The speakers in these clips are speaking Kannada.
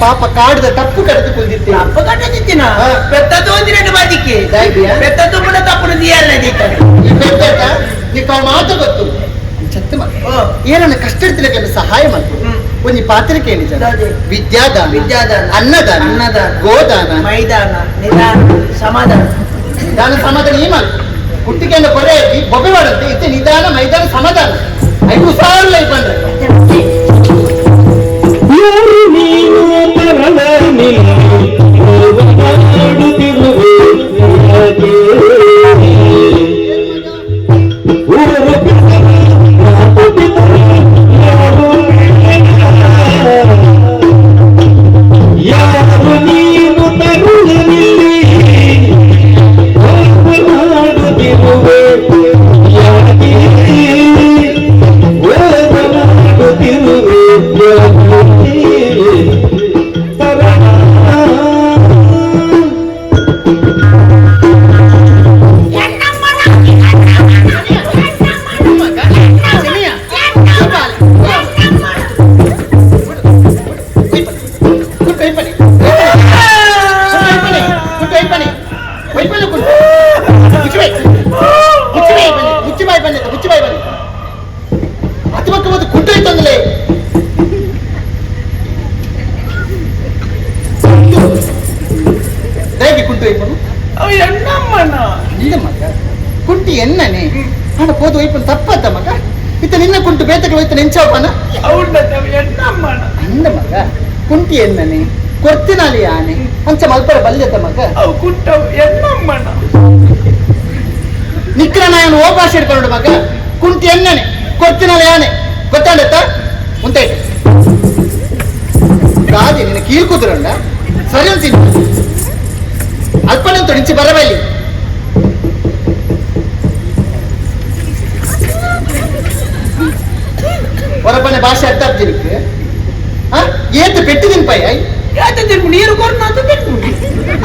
ಪಾಪ ಕಾಡದ ತಪ್ಪು ಕಡೆದು ಕುಂದಿರ್ತೀನಿ? ಅಪ್ಪ ಕಟ್ಟದಿತ್ತಿನ. ಪೆತ್ತದ್ದು ಬಾದಿಕ್ಕೆ ದಾಯ್ಬಿಯಾ? ಪೆತ್ತದ್ದು ಕೂಡ ತಪ್ಪು ಮಾತು ಗೊತ್ತು. ಚತ್ತ ಏನನ್ನ ಕಷ್ಟ ಇರ್ತಿಲ್ಲ ಸಹಾಯ ಮಾಡ್ತು. ಒಂದು ಪಾತ್ರ ಅದೇ. ವಿದ್ಯಾದಾನ. ವಿದ್ಯಾದಾನ. ಅನ್ನದಾನ. ಅನ್ನದಾನ. ಗೋದಾನ. ಮೈದಾನ. ನಿಧಾನ. ಸಮಾಧಾನ. ನಿಧಾನ ಸಮಾಧಾನ ಈ ಮಾತು? ಹುಟ್ಟಿಗೆಂಡ ಕೊರೆ ಹಾಕಿ నీవు పరణ నిలవాడు ಹೋಯ್ತು ಎಣ್ಣಮ್ಮನ ಅಂದ ಮಗ ಕುಂಟಿ ಎನ್ನನೆ ಕೊರ್ತಿನಾಲಿ ಆನೆ, ಅಂಚ ಮಲ್ಪರ ಬಲ್ಯತ ಮಗ. ನಿಕ್ರ ನಾನು ಓ ಭಾಷೆ ಹಿಡ್ಕೊಂಡು ಮಗ ಕುಂಟಿ ಎನ್ನನೆ ಕೊರ್ತಿನಾಲಿ ಆನೆ. ಗೊತ್ತಾಂಡತ್ತ ಮುಂತಾಯ್ತು. ಗಾದಿ ನಿನ್ನ ಕೀಲ್ ಕುದುರಂಡ ಸರಿ ಅಂತೀನಿ ಅಲ್ಪನಂತ ನಿಂಚಿ ಬರಬಲ್ಲಿ ಹೊರಪನೆ ಭಾಷೆ ಅರ್ಥ ಆಗ್ತಿರಕ್ಕೆ ಏತ ಪೆಟ್ಟಿದ್ದೀನಿ ಪೈ ಏತ ತಿನ್ಕು ನೀರು ಕೊರ್ನ ಅಂತ ಪೆಟ್ಟು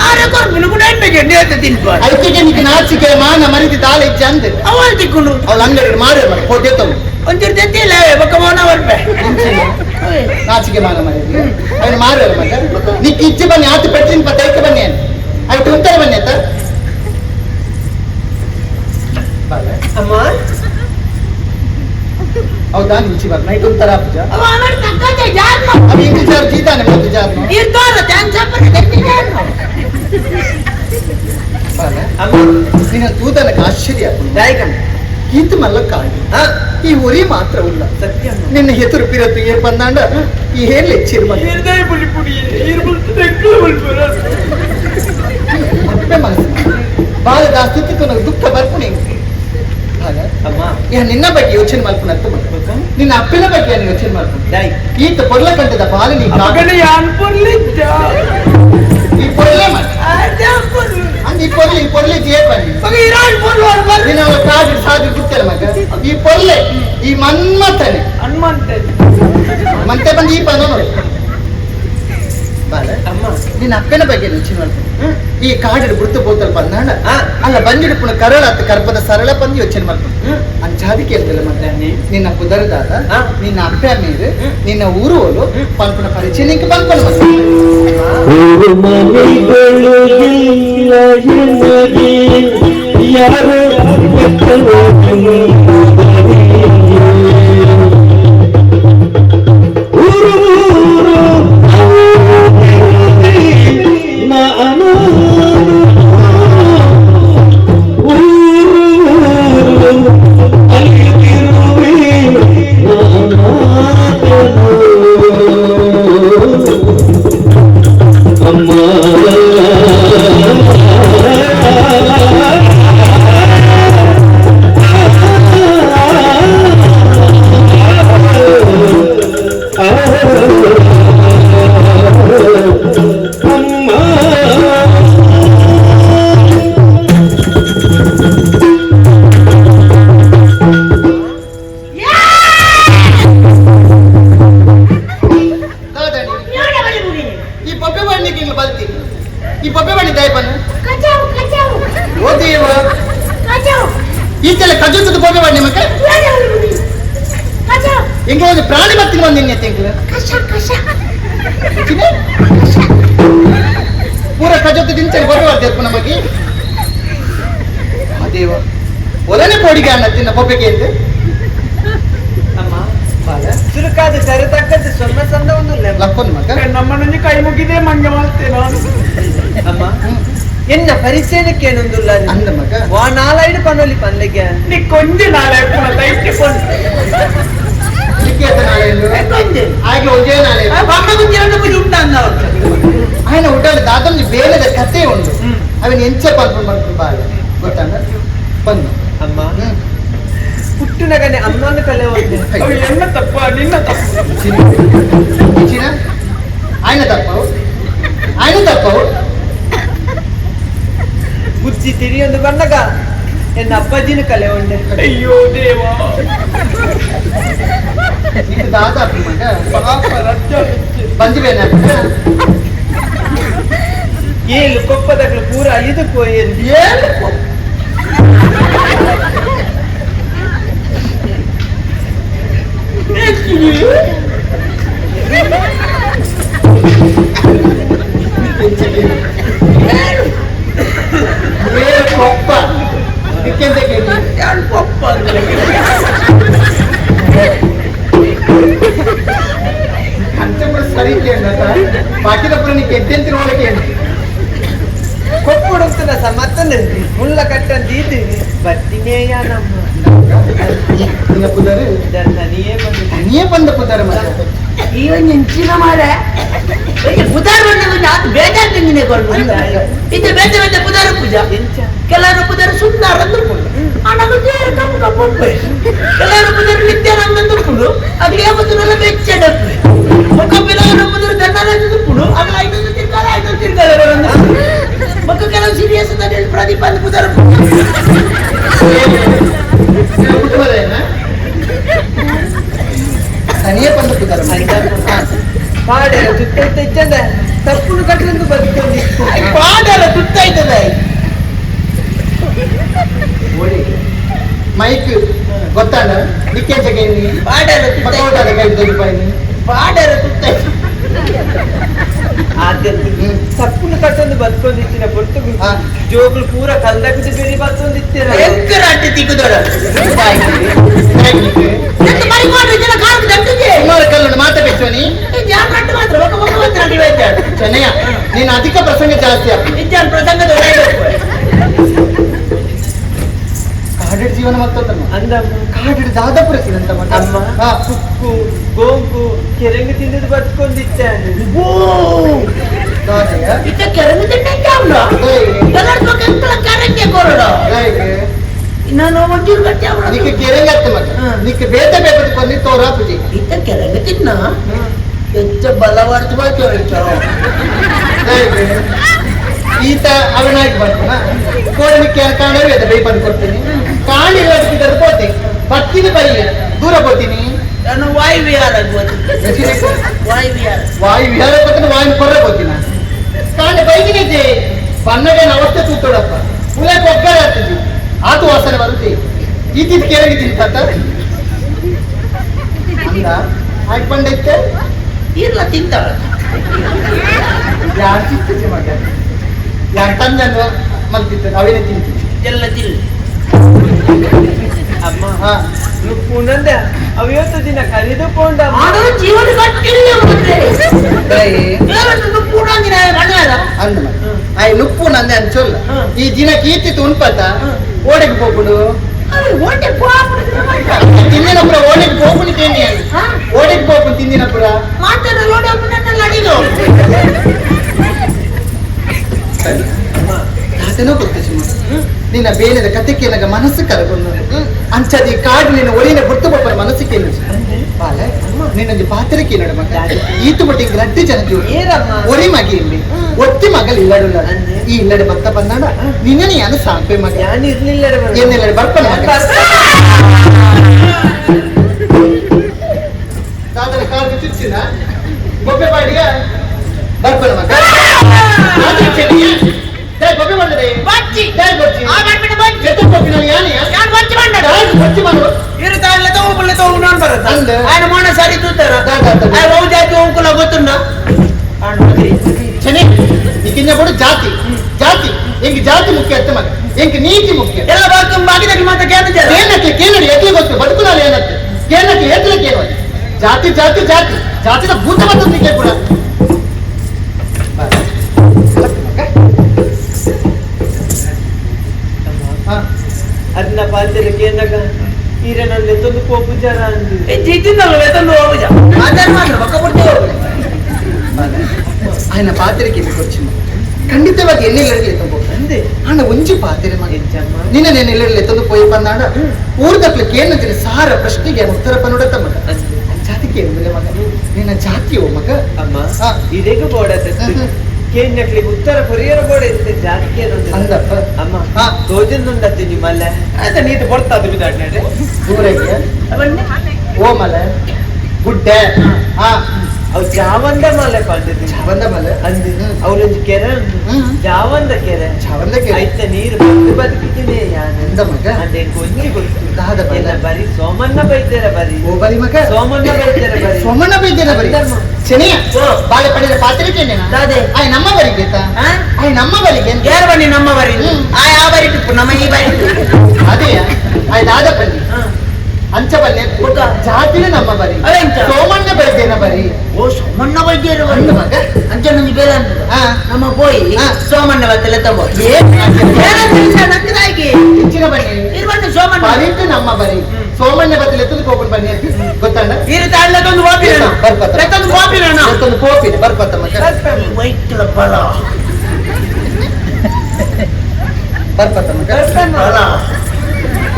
ಆರೆ ಕೊರ್ಬಿನ ಕೂಡ ಎಣ್ಣೆಗೆ ಏತ ತಿನ್ಪ ಅದಕ್ಕೆ ನಿಮಗೆ ನಾಚಿಕೆ ಮಾನ ಮರಿದಿ ತಾಳೆ ಇಜ್ಜೆ ಅಂದೆ ಅವಳ ತಿಕ್ಕೊಂಡು ಅವಳ ಅಂಗಡಿ ಮಾಡ ಹೋದೆ ತಮ್ಮ ಒಂದಿರ್ ತೆತ್ತಿಲ್ಲ ಬಕ್ಕ ಮೌನ ಬರ್ಬೆ ನಾಚಿಕೆ ಮಾನ ಮರಿದಿ ಅವನು ಮಾರ ಮಗ ನಿಕ್ಕೆ ಇಜ್ಜೆ ಬನ್ನಿ ಆತ ಪೆಟ್ಟಿನ ಪತ್ತೈತೆ ಬನ್ನಿ ಅವಳು ಕುಂತಾರೆ ಬನ್ನಿ ಆತ ಹೌದಾ? ನಿಂಚಿ ಬರ್ ನೈಟ್ ಒಂಥರ ಪೂಜಾ ಅವ ಇಂಗ್ಲಿ ಜಾರ್ ಜೀತಾನೆ ಮತ್ತು ಜಾರ್ ನಿನ್ನ ತೂದನಕ್ಕೆ ಆಶ್ಚರ್ಯ. ಈತ ಮಲ್ಲ ಕಾಡಿ. ಈ ಉರಿ ಮಾತ್ರ ಉಲ್ಲ. ಸತ್ಯ ನಿನ್ನ ಹೆತರು ಪಿರತ್ತು ಏರ್ ಬಂದಾಂಡ? ಈ ಹೇರ್ ಲೆಚ್ಚಿರ್ ಬಾಳ ಜಾಸ್ತಿ ದುಃಖ ಬರ್ಪುಣಿ. ನಿನ್ನ ಬಗ್ಗೆ ಯೋಚನೆ ಮಾಡ್ಕೊಂಡು ನಿನ್ನ ಅಪ್ಪನ ಬಗ್ಗೆ ಯೋಚನೆ ಮಾಡ್ಕೊಂಡು? ಈತ ಪೊರ್ಲ ಕಂಟದ ಬಾಲಿ ನೀ ಈ ಪೊರ್ಲೆ ಈ ಪೊರ್ಲೆ ಈ ಪೊರ್ಲೆ. ಜೇ ಬನ್ನಿ. ಮಗ ಇರಾನ್ ಪೊರ್ಲು ನಿನ್ನ ಅವಳ ಕಾದು ಸಾದು ಗುತ್ತಲ್ಲ ಮಗ? ಈ ಪೊರ್ಲೆ ಈ ಮನ್ಮತನೆ ಮಂತೆ ಬಂದು ಈ ಪದ ನೋಡಿ. ಬಾಲ. ಅಮ್ಮ. ನಿನ್ನ ಅಪ್ಪನ ಬಗ್ಗೆ ಯೋಚನೆ ಮಾಡ್ಕೊಂಡು? ಈ ಕಾಡಿನ ಗುರುತು ಬೋತಲ್ ಬಂದಾಣ. ಅಲ್ಲ ಬಂದಿಡುಪುಣ ಕರಳ ಅತ್ತ ಕರ್ಪದ ಸರಳ ಬಂದು ಯೋಚನೆ ಮಾಡ್ಕೊಂಡು. ಅಂಚಾದಿ ಕೇಳ್ತಿಲ್ಲ ಮತ್ತೆ ನಿನ್ನ ಕುದರದಾದ. ನಿನ್ನ ಅಪ್ಪೆ ಮೇಲೆ ನಿನ್ನ ಊರು ಓಲು? ಪಲ್ಪನ ಪರಿಚಯ ನಿಂಗೆ ಬಂದ್ಕೊಂಡು ಯಾರು ಒಲನೆ ಪೋಡಿಗೆ ಅನ್ನ ತಿನ್ನ ಬೊಬ್ಬೆಗೆ ಎಂದು ಅಮ್ಮ ಚುರುಕಾದ ಸರಿ ತಕ್ಕದ್ದು ಸೊನ್ನ ಸಂದ ಒಂದು ಲೆಮ್ಮ. ಲಕ್ಕೊಂದು ಮಗ ನಮ್ಮನಲ್ಲಿ ಕೈ ಮುಗಿದೆ ಮಂಜ ಮಾಡ್ತೆ ನಾನು ಅಮ್ಮ ಹ್ಮ್. ಎನ್ನ ಪರಿಚಯಕ್ಕೆ ಏನೊಂದುಲ್ಲ ಅಂದ ಮಗ ವಾ ನಾಲಾಯ್ಡು ಪನ್ನೊಲಿ ಪಂದೆಗೆ ನೀ ಕೊಂದಿ ನಾಳೆ ಪುನಃ ತೈಸ್ಕೊಂಡು ಸಿಕ್ಕೇತ ನಾಳೆ ಎಂದು. ಕೊಂದಿ ಹಾಗೆ ಒಜೆ ನಾಳೆ ಬಮ್ಮ ಗುಂಜಿ ಎರಡು ಬುಜಿ ಉಂಟ ಅಂದ ಅವ್ರು ఆయన ఉండాలి దాదాపు ಬೇರೆದ ಕಥೆ ಉಂಟು ಅವನ್ ಎಂಚ ಪಲ್ಪನ್ ಮಾಡ್ಕೊಂಡು ಬಾಳ ಗೊತ್ತಾಗ ಬಂದು ಅಮ್ಮ ಹುಟ್ಟಿನಗನೆ ಅಮ್ಮನ ತಲೆ ಎನ್ನ ತಪ್ಪ ನಿನ್ನ ತಪ್ಪು ಚಿರ ಆಯ್ನ ತಪ್ಪವು ಆಯ್ನ ತಪ್ಪವು ಬುಜ್ಜಿ ತಿರಿಯೊಂದು ಬಂದಾಗ ಎನ್ನ ಅಪ್ಪಾಜಿನ ಕಲೆ ಉಂಡೆ ಅಯ್ಯೋ ದೇವ ಇದು ದಾದ ಮಗ ಪಾಪ ರಜ್ಜ ಬಂದಿವೇನ ಏಳು ಕೊಪ್ಪದಗಳು ಪೂರ ಇದು ಬಾಕಿದ ಪುರ ನೀ ಕೆದ್ದೆ ಅಂತ ನೋಡಕ್ಕೆ ಬಿಡುತ್ತಿಲ್ಲ ಸರ್ ಮತ್ತೊಂದು ಮುಳ್ಳ ಕಟ್ಟಂತ ಇದ್ದೀವಿ. ನಮ್ಮ. ಪುದಾರೆ ತನಿಯೇ ಬಂದು ತನಿಯೇ ಬಂದ ಪುದಾರೆ ಮಾತ್ರ ಈಗ ನೆಂಚಿನ ಮಾಡೆ ಪುದಾರ ಬಂದವನ್ನ ಅದು ಬೇಜಾರು ನಿನ್ನೆಗೊಂಡು ಇದು ಬೇಜ ಬೇಜ ಪುದಾರ ಪೂಜಾ? ಕೆಲವರು ಪುದಾರ ಸುಂದರ ಅಂದ್ಕೊಂಡು ಹಣಗಳು ಕೆಲವರು ಪುದಾರ ನಿತ್ಯ ಅದು ಯಾವತ್ತೂ ಬೆಚ್ಚಡಪ್ಪೆ ಮುಖ ಪಿಲಾರ ಪುದಾರ ದಂಡ ಅಂದ್ಕೊಂಡು ಅದು ಐದು ತಿರ್ಗಾಲ ಐದು ಮಕ್ಕಳು ಕೆಲವು ಸೀರಿಯಸ್ ಅಂತ ಹೇಳಿ ಪ್ರದೀಪ್ ಅಂತ ಕೂತಾರ ತನಿಯೇ ಬಂದು ಕೂತಾರ ಪಾಡೆ ತುತ್ತೈತೆ ಇಚ್ಚಂದ ತಪ್ಪುನು ಕಟ್ಟಲೆಂದು ಬದುಕೊಂಡು ಪಾಡೆಲ್ಲ ತುತ್ತೈತದ ಮೈಕ್ ಗೊತ್ತಾನ? ನಿಕ್ಕೆ ಜಗೇನಿ ಪಾಡೆಲ್ಲ ತುತ್ತೈತೆ ಪಾಡೆಲ್ಲ ತುತ್ತೈತೆ ಆದ್ಯತೆ ಹ್ಮ್. ತಪ್ಪುನು ಕಟ್ಟಂದು ಬೊಟ್ಟು ಹೊರತು ಹಾ. ಜೋಗುಲು ಪೂರ ಕಲ್ದಾಕದ ಬೇರೆ ಬರ್ತೊಂದಿತ್ತೀರ ಭಯಂಕರ ಅಡ್ಡಿ ತಿಕ್ಕುದೋಡ ನೀನು ಅಧಿಕ ಪ್ರಸಂಗ ಜಾಸ್ತಿ ಆಗ ಇದ್ದಾನ್ ಪ್ರಸಂಗದ ಕಾಡಿನ ಜೀವನ ಮತ್ತೊಂದಮ್ಮ ಅಂದ ಕಾಡಿನ ದಾದಾಪುರ ಸಿದಂತ ಅಮ್ಮ ಕುಕ್ಕು ಗೋಂಕು ಕೆರೆಂಗು ತಿಂದದ್ದು ಬದುಕೊಂಡಿದ್ದಾನೆ ನಾನು ಮಂಜೂರು ಕಟ್ಟಿ ಅವರ ನಿಕ್ಕೆ ಕೆರೆಗೆ ಹತ್ತು ಮತ್ತೆ ನಿಕ್ಕೆ ಬೇತ ಬೇಕಟ್ಟು ಬಂದು ತೋರಾಪಿಜಿ ಇತ್ತ ಕೆರೆಗೆ ತಿನ್ನ ಹೆಚ್ಚು ಬಲವರ್ಧವಾಗಿ ಹೇಳ್ತಾರೋ ಈತ ಅವನಾಗಿ ಬರ್ತಾನ ಕೋಡಲಿಕ್ಕೆ ಕಾಣವೇ ಅದ ಬೈ ಬಂದು ಕೊಡ್ತೀನಿ ಕಾಣಿ ಹೇಳ್ತಿದ್ದ ಹೋಗ್ತೀನಿ ಬರ್ತೀನಿ ಬೈ ದೂರ ಹೋಗ್ತೀನಿ ನಾನು ವಾಯು ವಿಹಾರ ವಾಯು ವಿಹಾರ. ವಾಯು ವಿಹಾರ ಕೊಡ್ತೀನಿ ವಾಯು ಕೊರ ಹೋಗ್ತೀನಿ ನನ್ನ ಬೈಕಿನ ಇದ್ದೆ ಬನ್ನಗನ ಅವಸ್ಥೆ ತೂತೋಡಪ್ಪ ಉಳಕ್ಕೆ ಒಗ್ಗರ ಆಗ್ತಿದ್ವಿ ಅದು ವಾಸನೆ ಬರುತ್ತೆ. ಇದ್ದಿದ್ ಕೇಳಿದ್ದೀನಿ ತಾತ? ಅಂದ. ಹಾಕೊಂಡೈತೆ ಇರ್ಲ ತಿಂತಾಳ. ಯಾರು ತಿಂತದೆ ಮಗ? ಯಾರು ತಂದನ್ವ ಮಲ್ತಿರ್ತದೆ ಅವಳೇ ತಿಂತೀನಿ ಎಲ್ಲ ತಿಲ್ಲ ಅಮ್ಮ ಹಾ. ಪುನಂದ ಅವತ್ತು ದಿನ ಕರೆದುಕೊಂಡ ಜೀವನ ಕಟ್ಟಿಲ್ಲ வந்தேன்னு சொல்லு நீ தின கீர்த்தி துன்பத்த ஓடைக்கு போகணும் ತಿಂದಿನಪುರ ಓಡೆಗೆ ಹೋಗ್ಬಿಟ್ಟು ತಿಂಡಿ ಓಡೆಗೆ ಹೋಗ್ಬಿಟ್ಟು ತಿಂದಿನಪುರ. ಮಾತಾಡೋದು ನಡಿದು ಕಥೆನೂ ಗೊತ್ತಿಸುಮ ನಿನ್ನ ಬೇರೆ ಕತೆ ಕೇಳಾಗ ಮನಸ್ಸು ಕರಗೊಂಡು. ಅಂಚದಿ ಕಾಡು ನಿನ್ನ ಒಳಿನ ಗುರ್ತು ಕೊಟ್ಟರ ಮನಸ್ಸು ಕೇಳಿ ಬಾಲ ನಿನ್ನೊಂದು ಪಾತ್ರ ಕೇಳೋಣ ಮಗ? ಈತು ಬಟ್ಟಿಗೆ ರಡ್ಡಿ ಜನ ಒರಿ ಮಗಿ ಇಲ್ಲಿ. ಒತ್ತಿ ಮಗಲ್ ಇಲ್ಲಡು ಈ ಇಲ್ಲಡೆ ಬತ್ತ ಬಂದಾಡ ನಿನ್ನೆ ಯಾನು ಸಾಂಪೆ ಮಗ? ನಾನು ಇರ್ಲಿಲ್ಲ ಏನಿಲ್ಲ ಬಂದಿ ಅಂದಾಗ ಈಗ ನನ್ನ ಎತ್ತೊಂದು ಕೋಪುಜಾರ ಅಂದಿ ಜಿಟ್ಟಿದ್ದಲ್ಲ ಎತ್ತೊಂದು ಹೋಗುಜ ಮಾತಾಡ ಮಾತ್ರ ಪಕ್ಕ ಬಿಡ್ತೇವೆ ಆಯ್ನ ಪಾತ್ರೆಗೆ ಕೊಚ್ಚಿ ಖಂಡಿತವಾಗಿ ಎಲ್ಲೆಲ್ಲರಿಗೆ ಎತ್ತೊಂದು ಅಂದೆ. ಅಣ್ಣ ಒಂಜಿ ಪಾತ್ರೆ ಮಾಡಿದ್ದಮ್ಮ ನಿನ್ನ ನೀನು ಎಲ್ಲೆಲ್ಲ ಎತ್ತೊಂದು ಪೋಯಿ ಬಂದಾಡ ಊರ್ ತಪ್ಲಕ್ಕೆ ಏನಂತೀನಿ ಸಾರ ಪ್ರಶ್ನೆಗೆ ಉತ್ತರ ಪನ್ನೋಡ ತಮ್ಮ ಜಾತಿಗೆ ಮಗ. ನಿನ್ನ ಜಾತಿ ಓ ಮಗ. ಅಮ್ಮ ಇದೇಗ ಬೋಡ ಹ್ಮ್. ಉತ್ತರ ಕೊರಿಯರ ಬೋರ್ಡ್ ಜಾತಿಗೆ ಅಂದಪ್ಪ. ಅಮ್ಮ ಹಾ. ತೋಜನ್ನುಂಡತ್ತೆ ನಿಮ್ಮಲ್ಲ. ಅದ ನೀತು ಕೊಡ್ತಾದು ಬಿದ್ದಾಡ್ನಾಡೆ ದೂರಕ್ಕೆ. ಓ ಮಲ. ಗುಡ್ಡ. ಹಾ. ಅವು ಜಾವಂದ ಮಲೆ ಪಂಡದು ಚವಂದ ಮಲ ಅಂದು ಹ್ಮ್. ಅವಳೊಂದು ಕೆರೆ ಉಂಟು. ಹ್ಮ್. ಜಾವಂದ ಕೆರೆ ಚವಂದ ಕೆರೆ. ಆಯ್ತ ನೀರು ಬಂದು ಬದುಕಿದ್ದೀನಿ ಎಂದ ಮಗ? ಅದೇ ಕೊಂಜಿ ಗೊತ್ತು ದಾದ ಬಲ. ಎಲ್ಲ ಬರೀ ಸೋಮಣ್ಣ ಬೈತಾರ ಬರೀ ಓ ಬಲಿ ಮಗ ಸೋಮಣ್ಣ ಬೈತಾರ ಬರೀ ಸೋಮಣ್ಣ ಬೈದ್ದೇನ ಬರಿ ಅಂದಮ್ಮ. ಶನಿಯ ಓ. ಬಾಳೆ ಪಡೆದ ಪಾತ್ರೆಗೆ ದಾದೆ. ಆಯ್ ನಮ್ಮ ಬರಿಗೆ ಹಾ? ಆಯ್ ನಮ್ಮ ಬರಿಗೆ ಅಂತ. ಯಾರು ಬನ್ನಿ ನಮ್ಮ ಬರಿ ಹ್ಮ್. ಆ ಯಾವ ಬರಿ ಟಿಪ್ಪು ನಮ್ಮ ಈ ಬರಿ ಅದೇ ಆಯ್ ದಾದ ಬನ್ನಿ ಅಂಚ ಬನ್ನಿ ಗೊತ್ತ? ಜಾತಿನೇ ನಮ್ಮ ಬರಿ ಸೋಮಣ್ಣ ಬೈದ್ದೇನ ಬರಿ ಓ ಸೋಮಣ್ಣ ವೈದ್ಯರು ಅಂದ ಮಗ ಅಂಚೆ ನಂಜಿ ಬೇರೆ ಅಂತ ಹಾ ನಮ್ಮ ಹಾ. ಸೋಮಣ್ಣ ಬತ್ತಲೆ ತಗೋ ಹೆಚ್ಚಿನ ಬನ್ನಿ ಇರ್ಬಂದು ಸೋಮಣ್ಣ ಬರೀತು ನಮ್ಮ ಬರಿ ಸೋಮಣ್ಣ ಬತ್ತಲೆ ಎತ್ತದ ಹೋಗ್ಕೊಂಡು ಬನ್ನಿ ಅಂತ ಗೊತ್ತಣ್ಣ ಇರು ತಾಳ್ಲದೊಂದು ಹೋಪಿರಣ ಬರ್ಕೊತ. ಲೆಕ್ಕೊಂದು ಹೋಪಿರಣ ಎತ್ತೊಂದು ಕೋಪಿನ ಬರ್ಕೊತ್ತ ಮಗ ವೈಟ್ಲ ಬಲ ಬರ್ಕೊತ್ತ ಮಗ ಬಲ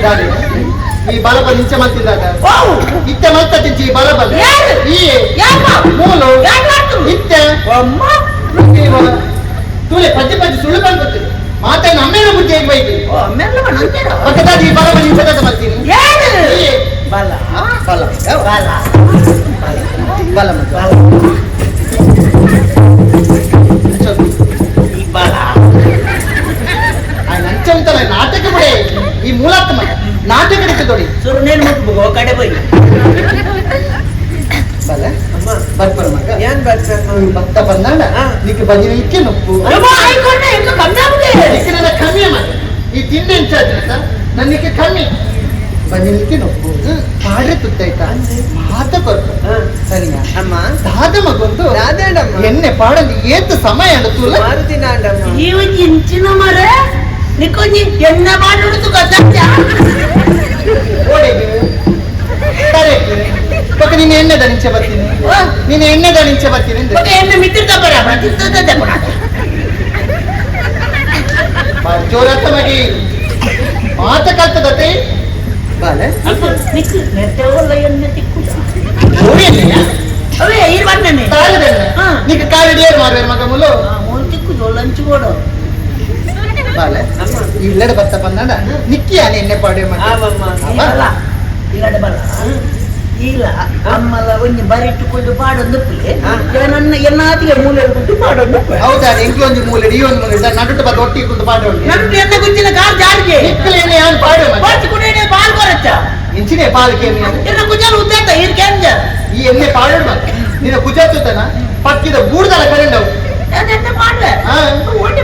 ಗಾಡಿ. ಈ ಬಲ ಬಂದು ಇಂಚೆ ಮಲ್ತಿದ್ದಾಗ ವಾವ್ ಇತ್ತೆ ಮಲ್ತತಿಂಚಿ ಈ ಬಲ ಬಂದ ಯಾರು? ಈ ಯಾಕ? ಮೂಲು ಯಾಕ್ ಮಾಡ್ತು? ಇತ್ತೆ ಅಮ್ಮ ತೂಲೆ ಪದ್ಯ ಪದ್ಯ ಸುಳ್ಳು ಬಂದ್ಬಿಡ್ತೀನಿ ಮಾತಾಡಿ ನಮ್ಮೇನ ಬುದ್ಧಿ ಹೇಗೆ ಬೈತಿ ಓ ಮೆಲ್ಲ ನಂತೇನ ಪಕ್ಕದಾಗಿ ಈ ಬಲ ಬಂದು ಇಂಚೆ ಬರ್ತೀನಿ ಯಾರು ಈ ಬಲ ಬಲ ಬಲ ಬಲ ಅಂತ ಬಂದಾಗ నీకు బదిలీ ఇచ్చే నొప్పు ఇక్కడ కమ్మే మరి ఈ తిండి ఎంత నన్ను ಕಮ್ಮಿ కమ్మే ಬದಲಿಕ್ಕೆ ನೊಪ್ಪು. ಪಾಡ್ರೆ ತುತ್ತಾಯ್ತಾ ಆತ ಕೊರ್ತು ಸರಿ ಅಮ್ಮ. ದಾದ ಮಗೊಂದು ರಾಧಾಡಮ್ಮ ಎನ್ನೆ ಪಾಡಲು ಏತು ಸಮಯ ಅಡತು ಇಂಚಿನ ನೀವು ಚಿಂಚಿನ ಮರ? ನಿಕೊಂಜಿ ಎಣ್ಣೆ ಮಾಡುಡುತ್ತು ಗೊತ್ತಾಗ್ತಾ ಓಡೇಗಿ. ಕರೆಕ್ಟ್ ಪಕ್ಕ ನಿನ್ನ ಎಣ್ಣೆ ದನಿಚೆ ಬರ್ತೀನಿ. ನೀನು ಎಣ್ಣೆ ದಣಿಂಚೆ ಬರ್ತೀನಿ ಅಂದ್ರೆ ಮತ್ತೆ ಎಣ್ಣೆ ಮಿತ್ತಿರ್ತ ಬರ ಪ್ರತಿಸ್ತದ ಕೊಡ ಜೋರಾತ ಮಗಿ ಮಾತ ಕಲ್ತದತೆ ಬಾಲೆ ನಿಕ್ಕು ನೆಟ್ಟವಲ್ಲ ಎಣ್ಣೆ ತಿಕ್ಕುದ ಓಡಿಯಲ್ಲ ಅವೇ ಈ ಬಣ್ಣನೆ ತಾಳದಲ್ಲ ಹಾ. నీకు కాలిడియర్ మారు మగ ములు ಮೂರು ತಿಕ್ಕುದು ಲಂಚ್ ಕೊಡು బాలే ಅಮ್ಮ ఇల్లడ బత్త పన్నాడ నిక్కి అని ఎన్నె పాడే మగ ಆವಮ್ಮ ಇಲ್ಲ ಅಮ್ಮಲ್ಲ ಒಂದು ಬರಿಟ್ಟುಕೊಂಡು ಪಾಡೊಂದುಪ್ಪಲೆ ನನ್ನ ಎನ್ನಾತಿಗೆ ಮೂಲೆ ಹಿಡ್ಕೊಂಡು ಪಾಡೊಂದುಪ್ಪೆ ಹೌದಾ ಎಂಕಿ ಒಂದು ಮೂಲೆ ಈ ಒಂದು ಮೂಲೆ ನಡುಟ್ಟು ಬಂದು ಒಟ್ಟಿ ಕೊಂಡು ಪಾಡೊಂಡು ನಮ್ದು ಎನ್ನ ಗುಜ್ಜಿನ ಕಾಲ್ ಜಾರಿಗೆ ಇಕ್ಕಲೇನೆ ಯಾರು ಪಾಡು ಪಾಚು ಕುಡಿಯನೆ ಪಾಲ್ ಬರತ್ತ ಇಂಚಿನೇ ಪಾಲ್ ಕೇನೆ ಎನ್ನ ಗುಜ್ಜಲ ಉದ್ದೇತ ಈ ಕೇಂಜ ಈ ಎಣ್ಣೆ ಪಾಡೊಂಡು ಬಂತು ನಿನ್ನ ಗುಜ್ಜತ್ತನ ಪಕ್ಕಿದ ಗೂಡ್ದಲ ಕರೆಂಡವು ನಾನು ಎಂತ ಮಾಡ್ಲೆ ಹಾ ಓಡಿ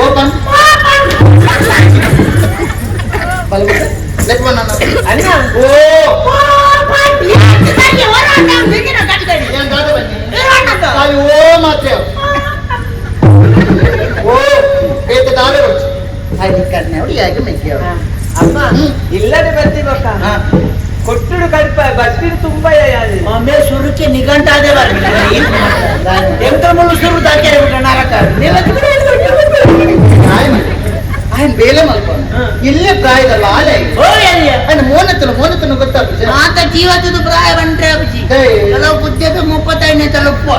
ಓಪನ್ ಅಣ್ಣ. ಓ ಓ ಮಾತ್ರ. ಓ ಏಕೆ ದಾರೆ ಹಾಗೆ ಕಣ್ಣೆ ನೋಡಿ ಯಾಕೆ ಮೆಕ್ಕೆ ಅಮ್ಮ ಇಲ್ಲದೆ ಬರ್ತೀವಕ್ಕ. ಕೊಟ್ಟುಡು ಕಡಿಪ ಬಸ್ಬಿರು ತುಂಬಾ ಒಮ್ಮೆ ಸುರುಕೆ ನಿಘಂಟಾದೆ ಬರ್ತದೆ ಎಂತ ಮುಳು ಸುರು ತಾಕ್ಯಾರೆ ಪ್ರಾಯದಲ್ಲ ಆಲೆ ಅಂದ್ರೆ ಮೋನತ್ತಲ ಮೋನತ್ತನ ಗೊತ್ತಾಗ್ತದೆ ಆತ ಜೀವತದ ಪ್ರಾಯ ಬಂದ್ರೆ ಅಪ್ಪಾಜಿ ಕೆಲವು ಬುದ್ಧದ ಮುಪ್ಪತ್ತೈದನೇ ತಲುಪುವ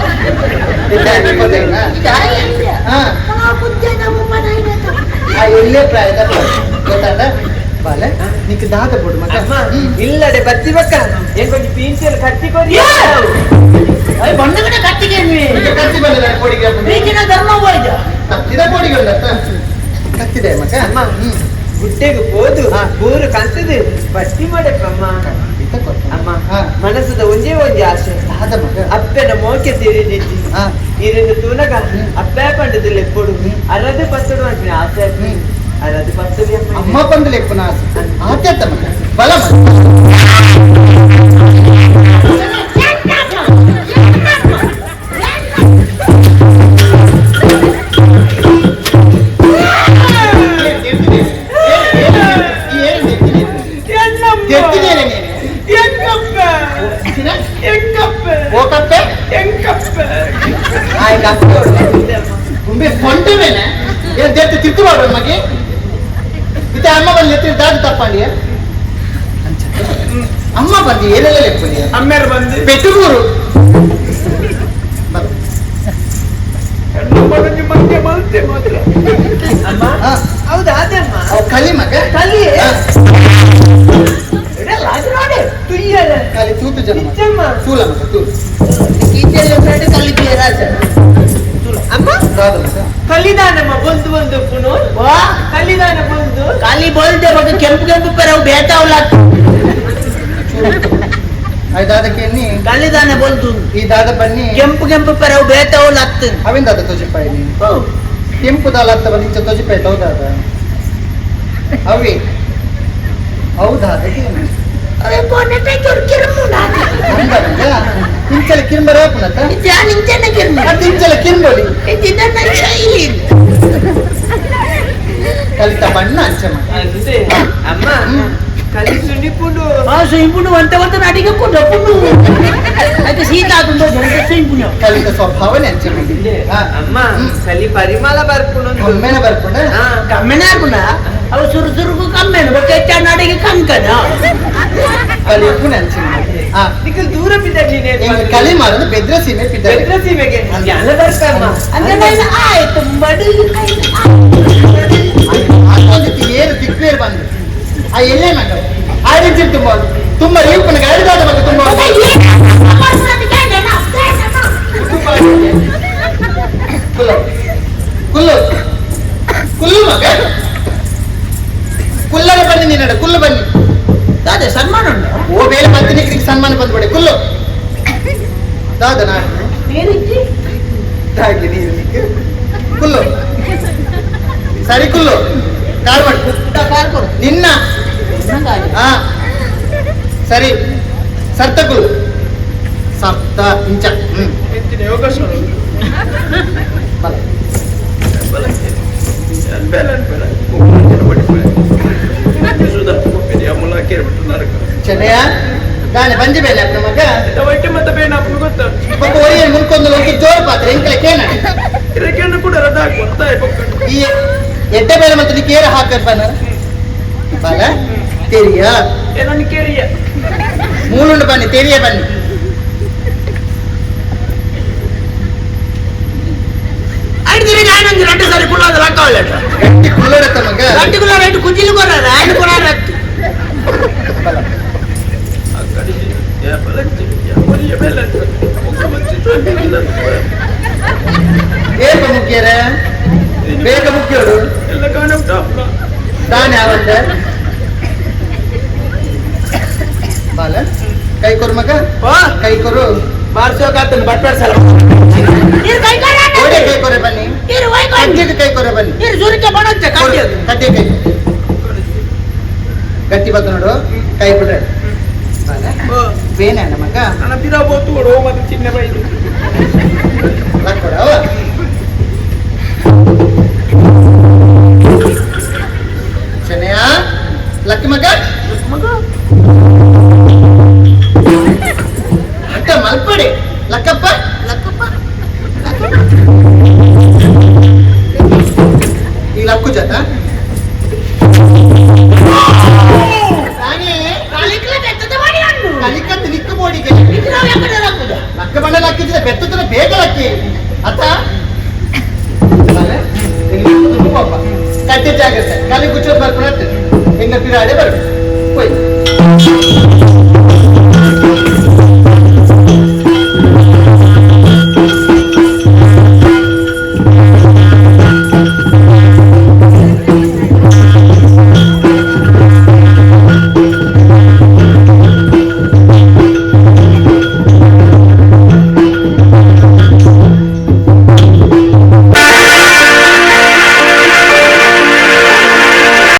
ಎಲ್ಲೇ ಪ್ರಾಯದ ಗೊತ್ತಾದ ಬಾಲೆ ನಿಕ್ ದಾತ ಬಿಡು ಮಗ ಇಲ್ಲಡೆ ಬತ್ತಿ ಬಕ್ಕ ಏನ್ ಕೊಂಚ ಪೀಂಚಿಯಲ್ಲಿ ಕಟ್ಟಿ ಕೊಡಿ ಅಯ್ಯ ಬಣ್ಣಗಡೆ ಕಟ್ಟಿಗೆ ಕಟ್ಟಿ ಬಂದಿಲ್ಲ ಕೋಡಿಗೆ ಪೀಂಚಿನ ಧರ್ಮ ಹೋಯ್ತು ಕತ್ತಿದ ಕೋಡಿಗೆ ಕತ್ತಿದೆ ಮಗ ಹ್ಮ್ ಗುಡ್ಡೆಗೆ ಹೋದು ಹಾ. ಊರು ಕಂತದು ಬಟ್ಟಿ ಮಾಡಪ್ಪ ಖಂಡಿತ ಕೊಡ್ತೀನಿ. ಅಮ್ಮ ಹಾ. ಮನಸ್ಸದ ಒಂದೇ ಒಂದೇ ಆಸೆ ದಾದ ಮಗ ಅಪ್ಪನ ಮೋಕೆ ತಿರಿದಿದ್ದಿ ಹಾ. ಇರಿಂದ ತೂನಗ ಹ್ಮ್. ಅಪ್ಪ ಪಂಡದಲ್ಲಿ ಎಪ್ಪಡು ಅರದು ಪತ್ತಡು ಅಂತೀನಿ ಆಸೆ ಹ್ಮ್. ಅರದು ಪತ್ತಡಿ ಅಮ್ಮ ಬಂದು ಲೆಪ್ಪನ ಆತ್ಯತ್ತ ಮಗ ಬಲ ಮಾಡ್ರ ಮಗೆ ಮತ್ತೆ ಅಮ್ಮ ಬಂದು ಎತ್ತಿ ದಾಡಿ ತಪ್ಪಂಡಿಯ ಅಮ್ಮ ಬಂದು ಏನೆಲ್ಲ ಲೆಪ್ಪಂಡಿಯ ಅಮ್ಮೇರು ಬಂದು ಹಾ. ಹೌದಾ ಅದಮ್ಮ ಕಲಿ ಮಗ? ಕಲಿ? ಕಲಿ ತೂತು ಜನ ತೂಲ ಮಗ ತೂಲು ಕಲಿ ಮಗ ಕಲಿದಾನಮ್ಮ ಬಂದು ಬಂದು ಪುನು. ಕಲಿದಾನ ಬಂದು. ಕಾಲಿ ಬೋಲ್ದೆ ಬಗ್ಗೆ ಕೆಂಪು ಕೆಂಪು ಪೆರ ಅವು ಬೇತಾವಲ್ಲ ಅಯ್ಯ ದಾದಕ್ಕೆ ಎನ್ನಿ? ಕಲ್ಲಿದಾನೆ ಬೋಲ್ತು ಈ ದಾದ ಬನ್ನಿ. ಕೆಂಪು ಕೆಂಪು ಪೆರ ಅವು ಬೇತಾವಲ್ಲ ಹತ್ತು ಅವಿಂದ ದಾದ ತೊಜಿಪಾಯಿ ನೀನು? ಕೆಂಪು ದಾಲ ಹತ್ತ ಬಂದು ಇಂಚ ತೊಜಿಪಾಯಿ ಹೌದಾದ ಅವಿ. ಹೌದಾದ ಇಂಚಲ ಕಿರ್ಮರ ಪುನತ ಅದು ಇಂಚಲ ಕಿರ್ಮೊಳಿ ಕಲಿತ ಬಣ್ಣ ಅಂಚಮ ಅಂತೆ ಅಮ್ಮ ಕಲಿ ಸುಂಡಿಪುಂಡು ఇప్పుడు వంట వంట అడిగి డబ్బులు అయితే సీత ఆకుందో ఇప్పుడు ಕಲಿತ ಸ್ವಭಾವನೆ ಅಂಚಮ ಹಾ. ಅಮ್ಮ ಹ್ಮ್. ಕಲಿ ಪರಿಮಳ ಬರ್ಪುನು ಒಮ್ಮೆನೆ ಬರ್ಕೊಂಡ ಹಾ కమ్మెనే అనుకున్నా అవి సురు సురుకు కమ్మాను ఒక ఎచ్చాను అడిగి కమ్కదా ಕಲಿಯಪ್ಪು ಅಂಚಮ ಹಾ ನಿಖಿಲ್ ದೂರ ಬಿದ್ದಾಗ ನೀನು ಕಲಿ ಮಾಡೋದು ಬೆದ್ರಸೀಮೆ ಬಿದ್ದ ಬೆದ್ರಸೀಮೆಗೆ ಜ್ಞಾನದರ್ಶನ ಅಂದ್ರೆ ಆಯ್ತು ಮಡಿ ಏನು ತಿಕ್ಕೇರ್ ಬಂದು ಆ ಎಲ್ಲೇ ಮಗ. ಆರೆಂಜ್ ತುಂಬ ತುಂಬ ಇವಕ್ಕನ ಗಾಳಿದಾದ ತುಂಬ ಕುಲ್ಲು. ಕುಲ್ಲು. ಕುಲ್ಲು ಕುಲ್ಲರ ಬನ್ನಿ ನೀನಡ ಕುಲ್ಲು ಬನ್ನಿ. ದಾದೆ ಸನ್ಮಾನ ಉಂಟು ಓ ಬೇರೆ ಪತ್ನಿಗೆ ಸನ್ಮಾನ ಬಂದ್ಬಿಡೆ ಕುಲ್ಲು ದಾದ ನಾನು ದಾಗಿ ನೀರು ಕುಲ್ಲು ಸರಿ ಕುಲ್ಲು ಕಾಲ್ ಮಾಡು ಕಾಲ್ ಕೊಡು ನಿನ್ನ ಹಾ ಸರಿ ಸರ್ತ ಕುಲ್ಲು ಸರ್ತ ಇಂಚ ಹ್ಞೂ ಅವಕಾಶ ಬಲ ಬಲ ಬಲ ಬಲ ಅಡಿಕೆ ಕ್ಷಮೆಯಾ ನಾನು ಬಂದ ಮೇಲೆ ಅಪ್ಪ ಮಗ ಹೊಟ್ಟೆ ಮತ್ತೆ ಬೇಡ ಅಪ್ಪ ಗೊತ್ತ ಪಾಪ ಒಳ್ಳೆಯ ಮುನ್ಕೊಂಡು ಹೋಗಿ ಜೋರು ಪಾತ್ರ ಇಂಕಲ ಕೇನ ಇರಕೇನ ಕೂಡ ರದ್ದ ಗೊತ್ತಾ ಈ ಎಡ್ಡೆ ಮೇಲೆ ಮತ್ತೆ ನೀ ಕೇರ ಹಾಕಪ್ಪನ ಬಾಲ ತೆರಿಯಾ ಏನನ್ನ ಕೇರಿಯ ಮೂಲುಂಡು ಬನ್ನಿ ತೆರಿಯ ಬನ್ನಿ அடிச்சு நான் ரெண்டு சாரி குள்ளாத ரக்கம் இல்லை ரெண்டு குள்ளடத்தை மங்க ரெண்டு குள்ளா ரெண்டு குஞ்சிலும் போறாரு ரெண்டு குள்ளா ரத்து Ya balancing, ya boleh balancing. Muka macam tu hilang. Eh, kamu kira? ಬೇಗ ಮುಖ್ಯರು ತಾನು ಯಾವಂದ ಬಾಲ ಕೈ ಕೊರು ಮಗ ಕೈ ಕೊರು ಬಾರಿಸೋಕಾತನ ಬಟ್ ಬಾರಿಸಲ್ಲ ಕೈ ಕೊರೆ ಬನ್ನಿ ಅಂಜಿಗೆ ಕೈ ಕೊರೆ ಬನ್ನಿ కట్టిపోతున్నాడు కైపుడాడు పేనండి మక్క అనతిరాబోతు మధ్య చిన్న బయలు చెన్నయ్య లక్కి మక్క అంటే మల్పడి లక్కప్ప ನಕ್ಕ ಹಾಕಿದ್ರೆ ಬೆತ್ತದಲ್ಲಿ ಬೆತ್ತದ ಬೇಗ ಅತ್ತ ಪಾಪ ಕಟ್ಟೆ ಜಾಗ್ರತೆ ಕಲಿ ಗುಚ್ಚೋದು ಬರ್ಕೊಂಡು ಹಿಂಗ ಪಿರಾಡೆ ಬರ್ಬೇಕು